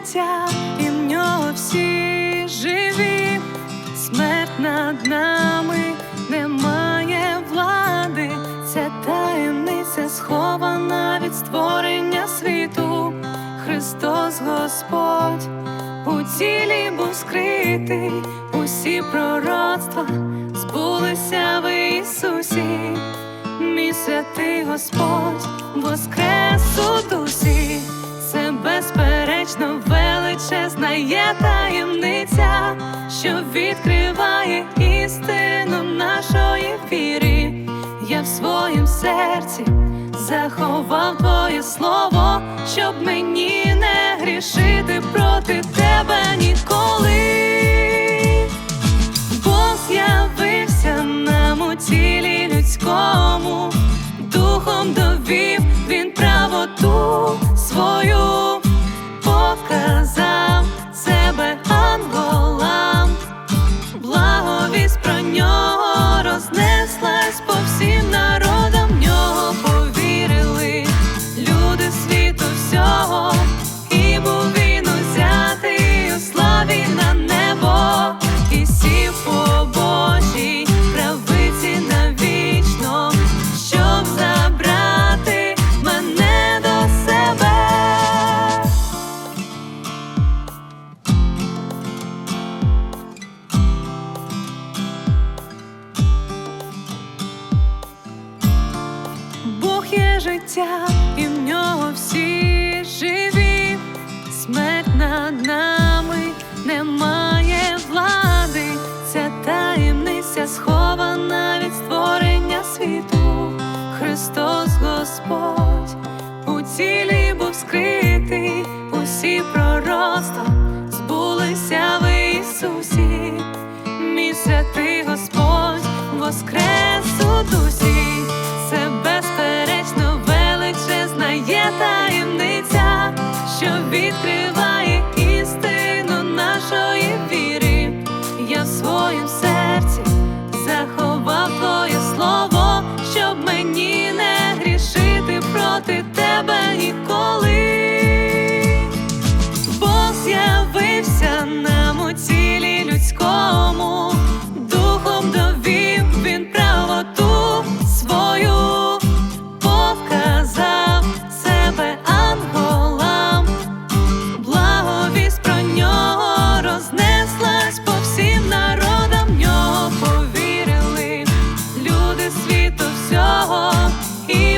життя, і в нього всі живі, смерть над нами немає влади, ця таємниця схована від створення світу. Христос Господь у тілі був скритий, усі пророцтва збулися в Ісусі, мій святий Господь воскрес у дусі, це безперечно величезна є таємниця, що відкриває істину нашої віри. Я в своїм серці заховав твоє слово, щоб мені не грішити проти тебе ніколи. Бог з'явився нам у тілі людському, духом довів є життя, і в нього всі живі, смерть над нами немає влади, ця таємниця схована від створення світу. Христос Господь у тілі був скритий, усі пророцтва збулися в Ісусі, мій святий Господь воскрес Я в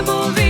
і був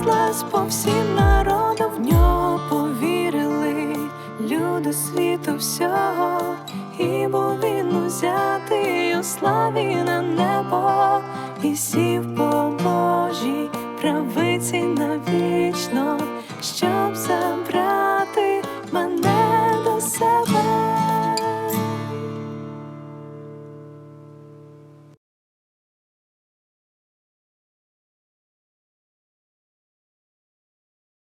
понеслась по всім народу, в нього повірили люди світу всього, і був він узятий у славі на небо, і сів по Божій правиці навічно, щоб забрати.